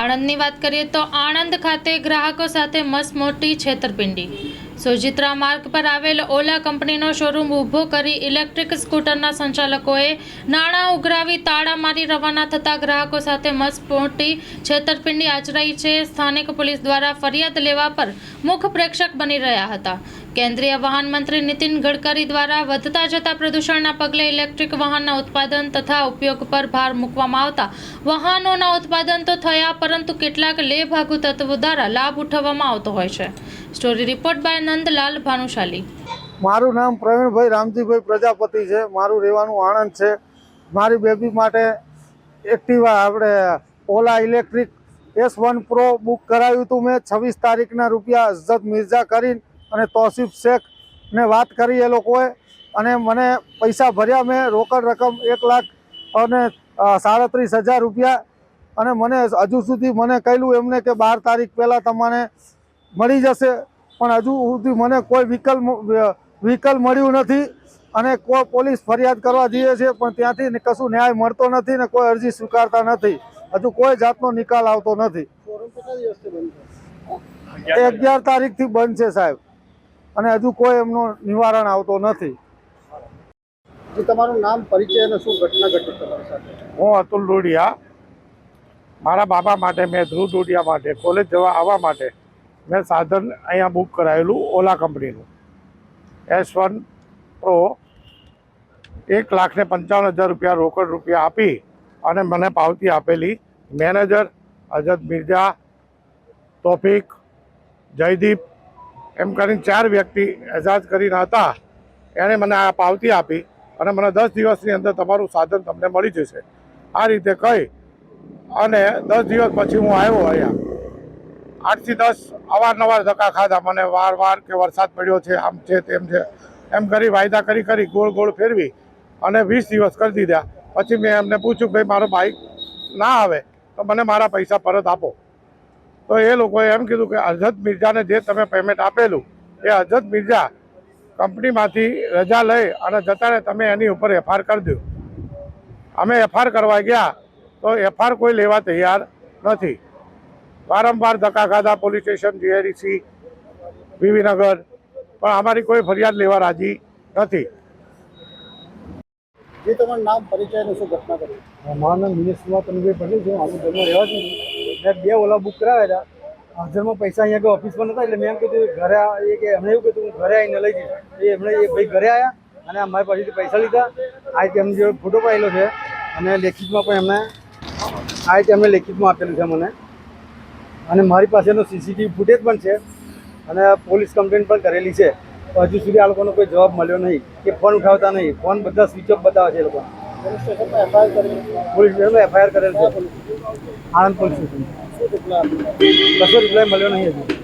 આણંદની વાત કરીએ તો આણંદ ખાતે ગ્રાહકો સાથે મસમોટી છેતરપિંડી. સોજિત્રા માર્ગ પર આવેલ ઓલા કંપનીનો શોરૂમ ઊભો કરી ઇલેક્ટ્રિક સ્કૂટરના સંચાલકોએ નાણાં ઉઘરાવી તાળા મારી રવાના થતા ગ્રાહકો સાથે મસમોટી છેતરપિંડી આચરાઈ છે. સ્થાનિક પોલીસ દ્વારા ફરિયાદ લેવા પર મુખ પ્રેક્ષક બની રહ્યા હતા. કેન્દ્રીય વાહન મંત્રી નીતિન ગડકરી દ્વારા વધતા જતા પ્રદૂષણના પગલે ઇલેક્ટ્રિક વાહનના ઉત્પાદન તથા ઉપયોગ પર ભાર મૂકવામાં આવતા વાહનોના ઉત્પાદન તો થયા, પરંતુ કેટલાક લેભાગુ તત્વો દ્વારા લાભ ઉઠાવવામાં આવતો હોય છે. Story report by Nandlal Bhanushali. મારું નામ પ્રવીણભાઈ રામજીભાઈ પ્રજાપતિ છે. મારું રહેવાનું આણંદ છે. મારી બેબી માટે એક્ટિવા આપણે Ola electric S one pro book કરાવ્યું હતું મેં. છવ્વીસ તારીખના રૂપિયા અઝત મિર્ઝા કરીને અને તોસીફ શેખ ને વાત કરી એ લોકોએ. અને મને પૈસા ભર્યા મેં રોકડ રકમ એક લાખ અને સાડત્રીસ હજાર રૂપિયા. અને મને હજુ સુધી મને કહેલું એમને કે બાર તારીખ પહેલાં તમને મળી જશે. પણ હજુ સુધી મને કોઈ વિકલ્પ વ્હીકલ મળ્યું નથી. અને કોઈ પોલીસ ફરિયાદ કરવા જઈએ છે પણ ત્યાંથી કશું ન્યાય મળતો નથી ને કોઈ અરજી સ્વીકારતા નથી. હજુ કોઈ જાતનો નિકાલ આવતો નથી. અગિયાર તારીખથી બંધ છે સાહેબ. અને હજુ કોઈ એમનો નિવારણ આવતો નથી. તમારું નામ પરિચય અને શું ઘટના ઘટી તમારી સાથે? હું અતુલ ડોડિયા. મારા બાબા માટે મેં ધ્રુવ ડોડિયા માટે કોલેજ જવા આવવા માટે મેં સાધન અહીંયા બુક કરાયેલું ઓલા કંપનીનું. એસ વન પ્રો એક લાખ ને પંચાવન હજાર રૂપિયા રોકડ રૂપિયા આપી અને મને પાવતી આપેલી મેનેજર અજદ મિર્ઝા તોફિક જયદીપ એમ કરીને ચાર વ્યક્તિ એજાજ કરીને હતા. એણે મને આ પાવતી આપી અને મને દસ દિવસની અંદર તમારું સાધન તમને મળી જશે. આ રીતે કહી અને દસ દિવસ પછી હું આવ્યો અહીંયા. આઠથી દસ અવારનવાર ધક્કા ખાધા. મને વાર વાર કે વરસાદ પડ્યો છે, આમ છે, તેમ છે. એમ કરી વાયદા કરી કરી ગોળ ગોળ ફેરવી અને વીસ દિવસ કરી દીધા. પછી મેં એમને પૂછ્યું ભાઈ, મારો બાઇક ના આવે તો મને મારા પૈસા પરત આપો. તો એ લોકોએ એમ કીધું કે અઝત મિર્ઝાને જે તમે પેમેન્ટ આપેલું, એ અઝત મિર્ઝા કંપનીમાંથી રજા લઈ અને જતા રહે તમે એની ઉપર એફઆર કરી દો. અમે એફઆર કરવા ગયા તો એફઆર કોઈ લેવા તૈયાર નથી. વારંવાર ધક્કા ખાધા પોલીસ સ્ટેશન જીઆઈડીસી વીવીનગર, પણ અમારી કોઈ ફરિયાદ લેવા રાજી નથી. જે તમારું નામ, પરિચય અને શું ઘટના કરી મારું નામ દિનેશ કુમાર તનુભાઈ પટેલ છે. મારું ઘરમાં રહેવા છું. મેં બે ઓલા બુક કરાવ્યા હતા હાજરમાં પૈસા અહીંયા કોઈ ઓફિસમાં નતા, એટલે મેં એમ કીધું, ઘરે એ કે એમણે એવું કીધું, હું ઘરે આવીને લઈ જઈશ. એ એમણે, એ ભાઈ ઘરે આવ્યા અને અમારી પાસેથી પૈસા લીધા. આ રીતે એમ જે ફોટો પાડેલો છે અને લેખિતમાં પણ એમણે, આ રીતે એમણે લેખિતમાં આપેલું છે મને. અને મારી પાસેનો સીસીટીવી ફૂટેજ પણ છે અને પોલીસ કમ્પ્લેન પણ કરેલી છે. હજુ સુધી આ લોકોનો કોઈ જવાબ મળ્યો નહીં કે ફોન ઉઠાવતા નહીં. ફોન બધા સ્વિચ ઓફ બતાવે છે એ લોકો. પોલીસ સ્ટેશનમાં એફઆઈઆર કરેલી છે. આણંદ પોલીસ સ્ટેશન કશો રિપ્લાય મળ્યો નહીં હજુ.